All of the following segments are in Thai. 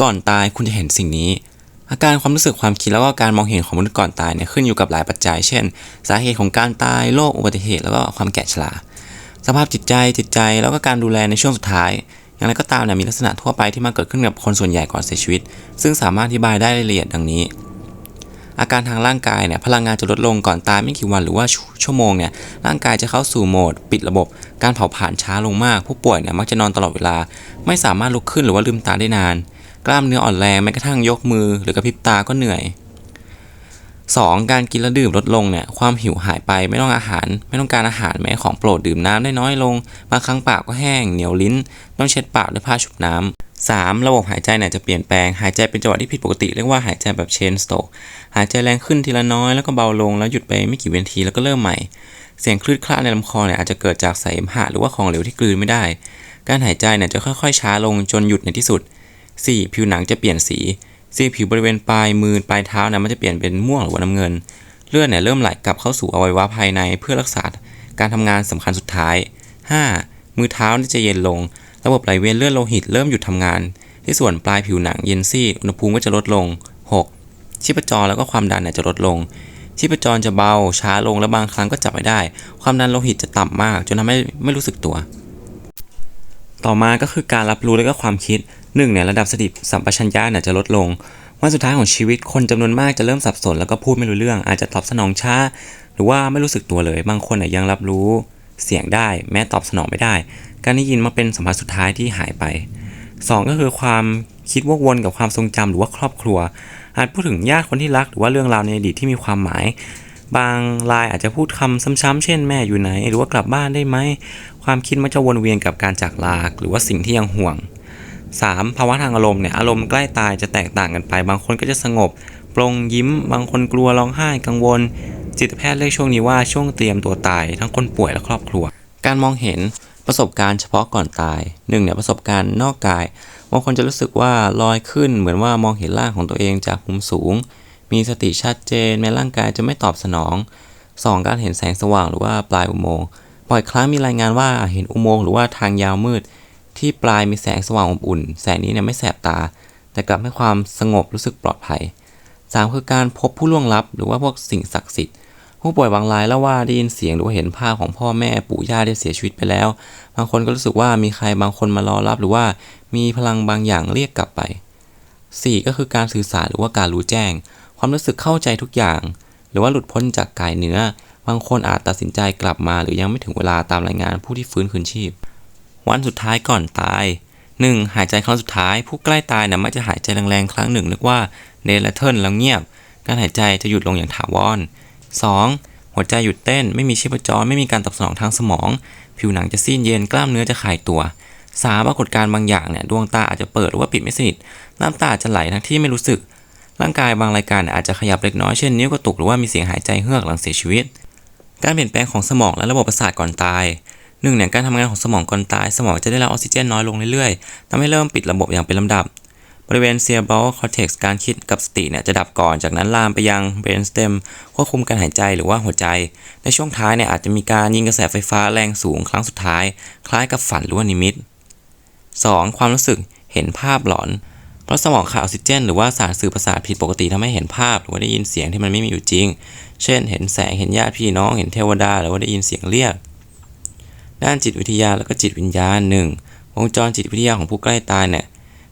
ก่อนตายคุณจะเห็นสิ่งนี้ อาการความรู้สึกความคิดแล้วก็การมองเห็นของมนุษย์ก่อนตายเนี่ยขึ้นอยู่กับหลายปัจจัย เช่น สาเหตุของการตายโรคอุบัติเหตุแล้วก็ความแก่ชราสภาพจิตใจจิตใจแล้วก็การดูแลในช่วงสุดท้าย อย่างไรก็ตามเนี่ยมีลักษณะทั่วไปที่มาเกิดขึ้นกับคนส่วนใหญ่ก่อนเสียชีวิต ซึ่งสามารถอธิบายได้รายละเอียดดังนี้ อาการทางร่างกายเนี่ยพลังงานจะลดลงก่อนตายไม่กี่วันหรือว่าชชั่วโมงเนี่ยร่างกายจะเข้าสู่โหมด ปิดระบบ การเผาผลาญช้าลงมาก ผู้ป่วยเนี่ยมักจะนอนตลอดเวลา ไม่สามารถลุกขึ้นหรือว่าลืมตาได้นาน กล้ามเนื้ออ่อนแรงแม้กระทั่งยกมือหรือกระพริบตาก็เหนื่อย 2. การกินและดื่มลดลงเนี่ยความหิวหายไปไม่ต้องอาหาร ไม่ต้องการอาหารแม้ของโปรดดื่มน้ำได้น้อยลง บางครั้งปากก็แห้งเหนียวลิ้น ต้องเช็ดปากด้วยผ้าชุบน้ำ 3. ระบบหายใจเนี่ยจะเปลี่ยนแปลง หายใจเป็นจังหวะที่ผิดปกติ เรียกว่าหายใจแบบเชนสโตกหายใจแรงขึ้นทีละน้อยแล้วก็เบาลงแล้วหยุดไปไม่กี่วินาทีแล้วก็เริ่มใหม่ เสียงคลืดคลาดในลำคอเนี่ยอาจจะเกิดจากสายเสมหะหรือว่าของเหลวที่กลืนไม่ได้ การหายใจเนี่ยจะค่อยๆ ช้าลงจนหยุดในที่สุด 4. ผิวหนังจะเปลี่ยนสีสีผิวบริเวณปลายมือปลายเท้านะมันจะเปลี่ยนเป็นม่วงหรือว่าน้ำเงิน เลือดเนี่ยเริ่มไหลกลับเข้าสู่อวัยวะภายในเพื่อรักษาการทำงานสำคัญสุดท้าย 5. มือเท้านี่จะเย็นลง ระบบไหลเวียนเลือดโลหิตเริ่มหยุดทำงาน ที่ส่วนปลายผิวหนังเย็นซีดอุณหภูมิก็จะลดลง 6. ชีพจรแล้วก็ความดันเนี่ยจะลดลง ชีพจรจะเบาช้าลงและบางครั้งก็จับไม่ได้ ความดันโลหิตจะต่ำมาก จนทำให้ไม่รู้สึกตัว ต่อมาก็คือการรับรู้และก็ความคิดหนึ่งเนี่ยระดับสติสัมปชัญญะเนี่ยจะลดลงวันสุดท้ายของชีวิตคนจำนวนมากจะเริ่มสับสน แล้วก็พูดไม่รู้เรื่อง อาจจะตอบสนองช้า หรือว่าไม่รู้สึกตัวเลย บางคนเนี่ยยังรับรู้เสียงได้ แม้ตอบสนองไม่ได้ การได้ยินมาเป็นสัมผัสสุดท้ายที่หายไป 2 ก็คือความคิดวกวนกับความทรงจำหรือว่าครอบครัว อาจพูดถึงญาติคนที่รักหรือว่าเรื่องราวในอดีตที่มีความหมาย บางรายอาจจะพูดคำซ้ำๆเช่นแม่อยู่ไหน หรือว่ากลับบ้านได้ไหม ความคิดมันจะวนเวียนกับการจากลาหรือว่าสิ่งที่ยังห่วง 3. ภาวะทางอารมณ์เนี่ยอารมณ์ใกล้ตายจะแตกต่างกันไป บางคนก็จะสงบปรงยิ้ม บางคนกลัวร้องไห้กังวล จิตแพทย์เรียกช่วงนี้ว่าช่วงเตรียมตัวตาย ทั้งคนป่วยและครอบครัว การมองเห็นประสบการณ์เฉพาะก่อนตายหนึ่งเนี่ยประสบการณ์นอกกายบางคนจะรู้สึกว่าลอยขึ้นเหมือนว่ามองเห็นร่างของตัวเองจากมุมสูง มีสติชัดเจนแม้ร่างกายจะไม่ตอบสนอง 2. การเห็นแสงสว่างหรือว่าปลายอุโมงค์บ่อยครั้งมีรายงานว่าเห็นอุโมงค์หรือว่าทางยาวมืด ที่ปลายมีแสงสว่างอบอุ่น แสงนี้เนี่ยไม่แสบตา แต่กลับให้ความสงบรู้สึกปลอดภัย 3. คือการพบผู้ล่วงลับ หรือว่าพวกสิ่งศักดิ์สิทธิ์ผู้ป่วยบางรายเล่าว่าได้ยินเสียงหรือว่าเห็นภาพของพ่อแม่ปู่ย่าที่เสียชีวิตไปแล้ว บางคนก็รู้สึกว่ามีใครบางคนมารอรับหรือว่ามีพลังบางอย่างเรียกกลับไป 4. ก็คือการสื่อสารหรือว่าการรู้แจ้ง ความรู้สึกเข้าใจทุกอย่าง หรือว่าหลุดพ้นจากกายเนื้อ บางคนอาจตัดสินใจกลับมา หรือยังไม่ถึงเวลาตามรายงานผู้ที่ฟื้นคืนชีพ วันสุดท้ายก่อนตาย 1. หายใจครั้งสุดท้าย ผู้ใกล้ตายนี่ยมักจะหายใจแรงๆครั้งหนึ่งเรียกว่าเดลเทิลแล้วเงียบ การหายใจจะหยุดลงอย่างถาวร 2. หัวใจหยุดเต้น ไม่มีชีพจร ไม่มีการตอบสนองทางสมอง ผิวหนังจะซีดเย็น กล้ามเนื้อจะคลายตัว 3. ปรากฏการณ์บางอย่างเนี่ย ดวงตาอาจจะเปิดหรือว่าปิดไม่สนิท น้ำตาจะไหลทั้งที่ไม่รู้สึก ร่างกายบางรายการอาจจะขยับเล็กน้อยเช่นนิ้วกระตุกหรือว่ามีเสียงหายใจเฮือกหลังเสียชีวิต การเปลี่ยนแปลงของสมองและระบบประสาทก่อนตายหนึ่งเนี่ยการทำงานของสมองก่อนตาย สมองจะได้รับออกซิเจนน้อยลงเรื่อยๆทำให้เริ่มปิดระบบอย่างเป็นลำดับ บริเวณ cerebral cortex กซ์การคิดกับสติเนี่ยจะดับก่อน จากนั้นลามไปยัง brain stem ควบคุมการหายใจหรือว่าหัวใจ ในช่วงท้ายเนี่ยอาจจะมีการยิงกระแสไฟฟ้าแรงสูงครั้งสุดท้าย คล้ายกับฝันหรือว่านิมิต 2. ความรู้สึกเห็นภาพหลอน เพราะสมองขาดออกซิเจน หรือว่าสารสื่อประสาทผิดปกติทำให้เห็นภาพ หรือว่าได้ยินเสียงที่มันไม่มีอยู่จริง เช่น เห็นแสง เห็นญาติพี่น้อง เห็นเทวดา หรือว่าได้ยินเสียงเรียก ด้านจิตวิทยาและก็จิตวิญญาณหนึ่งวงจรจิตวิทยาของผู้ใกล้ตายเนี่ย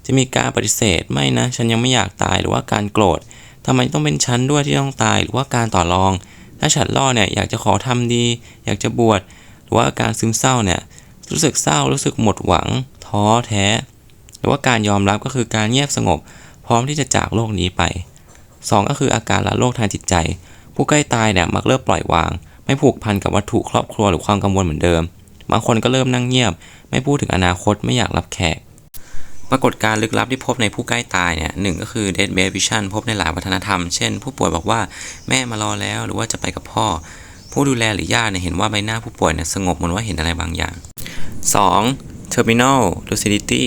จะมีการปฏิเสธ ไม่นะ ฉันยังไม่อยากตาย หรือว่าการโกรธทำไมต้องเป็นฉันด้วยที่ต้องตาย หรือว่าการต่อรอง ถ้าฉันล่อเนี่ย อยากจะขอทำดี อยากจะบวช หรือว่าการซึมเศร้าเนี่ย รู้สึกเศร้า รู้สึกหมดหวัง ท้อแท้ หรือว่าการยอมรับก็คือการเงียบสงบ พร้อมที่จะจากโลกนี้ไป 2 ก็คืออาการละโรคทางจิตใจ ผู้ใกล้ตายเนี่ยมักเริ่มปล่อยวาง ไม่ผูกพันกับวัตถุครอบครัวหรือความกังวลเหมือนเดิม บางคนก็เริ่มนั่งเงียบ ไม่พูดถึงอนาคตไม่อยากรับแขก ปรากฏการลึกลับที่พบในผู้ใกล้ตายเนี่ยหนึ่งก็คือ dead bed vision พบในหลายวัฒนธรรม เช่น ผู้ป่วยบอกว่าแม่มารอแล้วหรือว่าจะไปกับพ่อ ผู้ดูแลหรือญาติเนี่ยเห็นว่าใบหน้าผู้ป่วยเนี่ยสงบเหมือนว่าเห็นอะไรบางอย่าง 2. terminal lucidity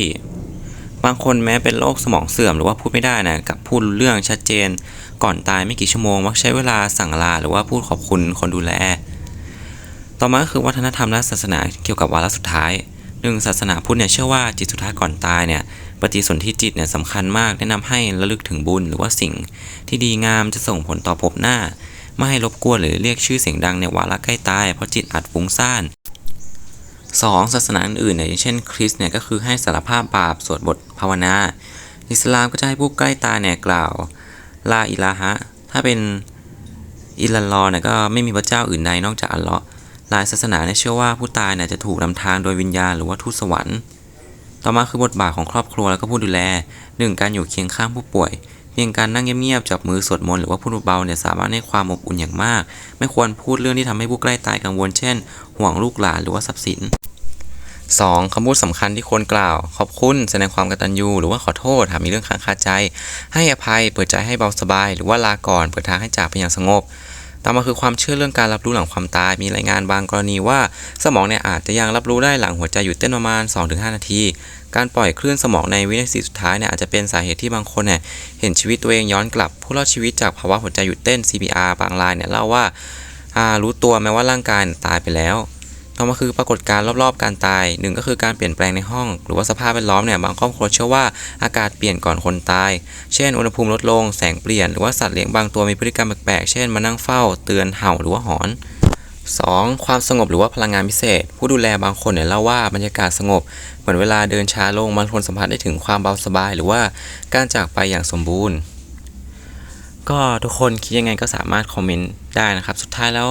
บางคนแม้เป็นโรคสมองเสื่อมหรือว่าพูดไม่ได้นะกับพูดรู้เรื่องชัดเจน ก่อนตายไม่กี่ชั่วโมง มักใช้เวลาสั่งลาหรือว่าพูดขอบคุณคนดูแล ต่อมาก็คือวัฒนธรรมและศาสนาเกี่ยวกับวาระสุดท้ายหนึ่งศาสนาพุทธเนี่ยเชื่อว่าจิตสุดท้ายก่อนตายเนี่ยปฏิสนธิจิตเนี่ยสำคัญมากแนะนำให้ระลึกถึงบุญ หรือว่าสิ่งที่ดีงามจะส่งผลต่อภพหน้า ไม่ให้รบกวนหรือเรียกชื่อเสียงดังในวาระใกล้ตายเพราะจิตอาจฟุ้งซ่าน 2. ศาสนาอื่นๆเนี่ยอย่างเช่นคริสต์เนี่ยก็คือให้สารภาพบาปสวดบทภาวนา อิสลามก็จะให้ผู้ใกล้ตายเนี่ยกล่าวลาอิลาฮะ ถ้าเป็นอิลลัลลอฮ์เนี่ยก็ไม่มีพระเจ้าอื่นใดนอกจากอัลเลาะห์หลายศาสนาเนี่ยเชื่อว่าผู้ตายเนี่ยจะถูกนำทางโดยวิญญาณหรือว่าทูตสวรรค์ ต่อมาคือบทบาทของครอบครัวแล้วก็ผู้ดูแลหนึ่งการอยู่เคียงข้างผู้ป่วย เพียงการนั่งเงียบๆจับมือสวดมนต์หรือว่าพูดเบาๆเนี่ยสามารถให้ความอบอุ่นอย่างมาก ไม่ควรพูดเรื่องที่ทำให้ผู้ใกล้ตายกังวลเช่น ห่วงลูกหลานหรือว่าทรัพย์สิน 2. คำพูดสำคัญที่ควรกล่าว ขอบคุณแสดงความกตัญญูหรือว่าขอโทษหากมีเรื่องค้างคาใจ ให้อภัยเปิดใจให้เบาสบาย หรือว่าลาก่อนเปิดทางให้จากไปอย่างสงบ ต่อมาคือความเชื่อเรื่องการรับรู้หลังความตาย มีรายงานบางกรณีว่า สมองเนี่ยอาจจะยังรับรู้ได้หลังหัวใจหยุดเต้นประมาณ 2-5 นาที การปล่อยคลื่นสมองในวินาทีสุดท้ายเนี่ยอาจจะเป็นสาเหตุที่บางคนเนี่ยเห็นชีวิตตัวเองย้อนกลับ ผู้รอดชีวิตจากภาวะหัวใจหยุดเต้น CPR บางรายเนี่ยเล่าว่ารู้ตัวแม้ว่าร่างกายตายไปแล้ว ต่อมาคือปรากฏการณ์รอบๆ การตายหนึ่งก็คือการเปลี่ยนแปลงในห้อง หรือว่าสภาพแวดล้อมเนี่ยบางครอบครัวเชื่อว่าอากาศเปลี่ยนก่อนคนตาย เช่น อุณหภูมิลดลง แสงเปลี่ยน หรือว่าสัตว์เลี้ยงบางตัวมีพฤติกรรมแปลกๆ เช่น มานั่งเฝ้า เตือน เห่า หรือว่าหอน 2. ความสงบหรือว่าพลังงานพิเศษ ผู้ดูแลบางคนเนี่ยเล่าว่าบรรยากาศสงบ เหมือนเวลาเดินช้าลงบางคนสัมผัสได้ถึงความเบาสบาย หรือว่าการจากไปอย่างสมบูรณ์ ก็ทุกคนคิดยังไงก็สามารถคอมเมนต์ได้นะครับ สุดท้ายแล้ว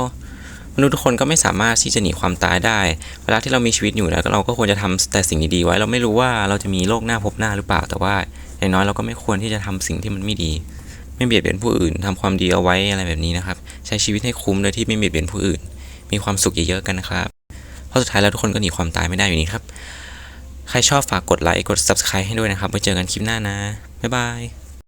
มนุษย์ทุกคนก็ไม่สามารถที่จะหนีความตายได้ เวลาที่เรามีชีวิตอยู่แล้วเราก็ควรจะทำแต่สิ่งดีๆไว้ เราไม่รู้ว่าเราจะมีโลกหน้าพบหน้าหรือเปล่า แต่ว่าอย่างน้อยเราก็ไม่ควรที่จะทำสิ่งที่มันไม่ดี ไม่เบียดเบียนผู้อื่นทำความดีเอาไว้อะไรแบบนี้นะครับ ใช้ชีวิตให้คุ้มโดยที่ไม่เบียดเบียนผู้อื่น มีความสุขเยอะๆกันนะครับ เพราะสุดท้ายแล้วทุกคนก็หนีความตายไม่ได้อยู่นี้ครับ ใครชอบฝากกดไลค์ กด subscribe ให้ด้วยนะครับ ไว้เจอกันคลิปหน้านะ บ๊ายบาย